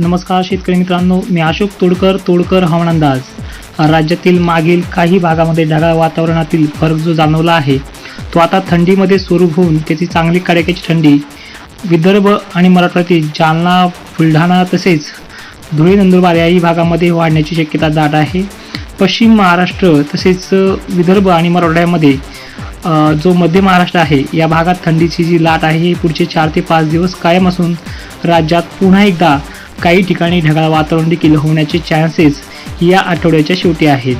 नमस्कार शेतकरी मित्रांनो मी अशोक तोडकर तोडकर हवामान अंदाज राज्यातील मागील काही भागामध्ये ढगाळ वातावरणातील फरक जो जाणवला आहे तो आता थंडीमध्ये स्वरूप होऊन त्याची चांगली कडाक्याची थंडी विदर्भ आणि मराठवाड्यातील जालना बुलढाणा तसेच धुळे नंदुरबार याही भागामध्ये वाढण्याची शक्यता दाट आहे. पश्चिम महाराष्ट्र तसेच विदर्भ आणि मराठवाड्यामध्ये जो मध्य महाराष्ट्र आहे या भागात थंडीची जी लाट आहे ही पुढचे चार ते पाच दिवस कायम असून राज्यात पुन्हा एकदा काही ठिकाणी ढगाळ वातावरण देखील होण्याचे चान्सेस या आठवड्याच्या शेवटी आहेत.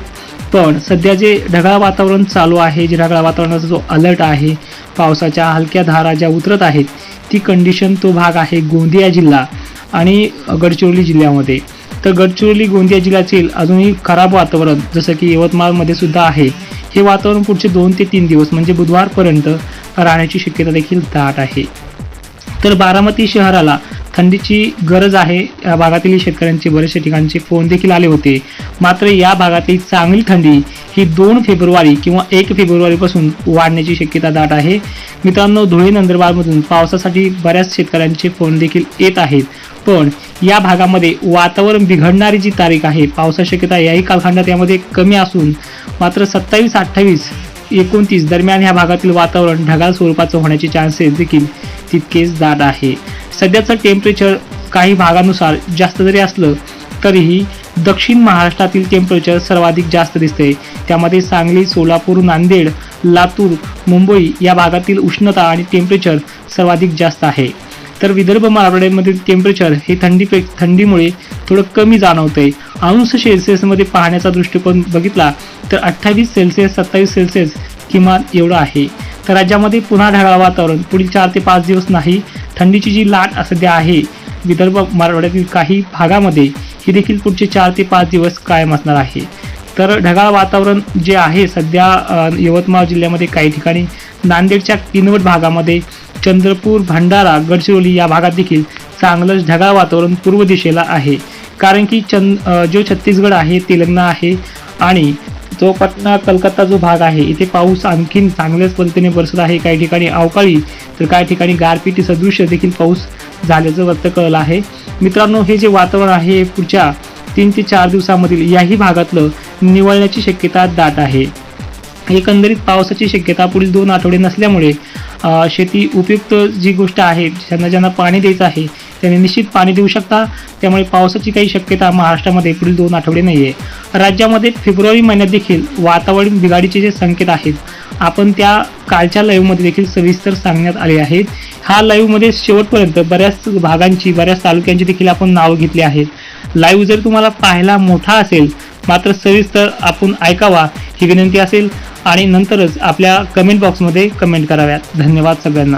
पण सध्या जे ढगाळ वातावरण चालू आहे जे ढगाळ वातावरणाचा जो अलर्ट आहे पावसाच्या हलक्या धारा ज्या उतरत आहेत ती कंडिशन तो भाग आहे गोंदिया जिल्हा आणि गडचिरोली जिल्ह्यामध्ये. तर गडचिरोली गोंदिया जिल्ह्यातील अजूनही खराब वातावरण जसं की यवतमाळमध्ये सुद्धा आहे हे वातावरण पुढचे दोन ते तीन दिवस म्हणजे बुधवारपर्यंत राहण्याची शक्यता देखील दाट आहे. तर बारामती शहराला थंडीची गरज आहे. या भागातील शेतकऱ्यांचे बरेचसे ठिकाणचे फोन देखील आले होते. मात्र या भागातील चांगली थंडी ही दोन फेब्रुवारी किंवा एक फेब्रुवारीपासून वाढण्याची शक्यता दाट आहे. मित्रांनो धुळे नंदुरबारमधून पावसासाठी बऱ्याच शेतकऱ्यांचे फोन देखील येत आहेत. पण या भागामध्ये वातावरण बिघडणारी जी तारीख आहे पावसा शक्यता याही कालखंडात यामध्ये कमी असून मात्र सत्तावीस अठ्ठावीस एकोणतीस दरम्यान ह्या भागातील वातावरण ढगाळ स्वरूपाचं होण्याचे चान्सेस देखील तितकेच जाड आहे. सध्याचं टेम्परेचर काही भागानुसार जास्त जरी असलं तरीही दक्षिण महाराष्ट्रातील टेम्परेचर सर्वाधिक जास्त दिसते त्यामध्ये सांगली सोलापूर नांदेड लातूर मुंबई या भागातील उष्णता आणि टेम्परेचर सर्वाधिक जास्त आहे. तर विदर्भ मराठवाड्यामधील टेम्परेचर हे थंडी थंडीमुळे थोडं कमी जाणवतंय. अंश सेल्सिअसमध्ये पाहण्याचा दृष्टिकोन बघितला तर अठ्ठावीस सेल्सिअस सत्तावीस सेल्सिअस किमान एवढं आहे. तर राज्यामध्ये पुन्हा ढगाळ वातावरण. पुढील चार ते पाच दिवस नाही. थंडीची जी लाट सध्या आहे विदर्भ मराठवाड्यातील काही भागामध्ये ही देखील पुढचे चार ते पाच दिवस कायम असणार आहे. तर ढगाळ वातावरण जे आहे सध्या यवतमाळ जिल्ह्यामध्ये काही ठिकाणी नांदेडच्या किनवट भागामध्ये चंद्रपूर भंडारा गडचिरोली या भागात देखील चांगलंच ढगाळ वातावरण पूर्व दिशेला आहे. कारण की चंद जो छत्तीसगड आहे तेलंगणा आहे आणि जो पटना कलकत्ता जो भाग आहे इथे पाऊस आणखीन चांगल्याच पद्धतीने बरसत आहे. काही ठिकाणी अवकाळी तर काही ठिकाणी गारपिटी सदृश्य देखील पाऊस झाल्याचं व्यक्त कळलं आहे. मित्रांनो हे जे वातावरण आहे पुढच्या तीन ते चार दिवसामधील याही भागातलं निवळण्याची शक्यता दाट आहे. एकंदरीत पावसाची शक्यता पुढील दोन आठवडे नसल्यामुळे शेती उपयुक्त जी गोष्ट आहे ज्यांना ज्यांना पाणी द्यायचं आहे त्यांनी निश्चित पाणी देऊ शकता. त्यामुळे पावसाची काही शक्यता महाराष्ट्रामध्ये पुढील दोन आठवडे नाही आहे राज्यामध्ये फेब्रुवारी महिन्यात देखील वातावरण बिघाडीचे जे संकेत आहेत आपण त्या कालच्या लाईव्हमध्ये देखील सविस्तर सांगण्यात आले आहेत. हा लाईव्हमध्ये शेवटपर्यंत बऱ्याच भागांची बऱ्याच तालुक्यांची देखील आपण नावं घेतली आहेत. लाईव्ह जर तुम्हाला पाहायला मोठा असेल मात्र सविस्तर आपण ऐकावा ही विनंती असेल आणि नंतरच आपल्या कमेंट बॉक्समध्ये कमेंट कराव्यात. धन्यवाद सगळ्यांना.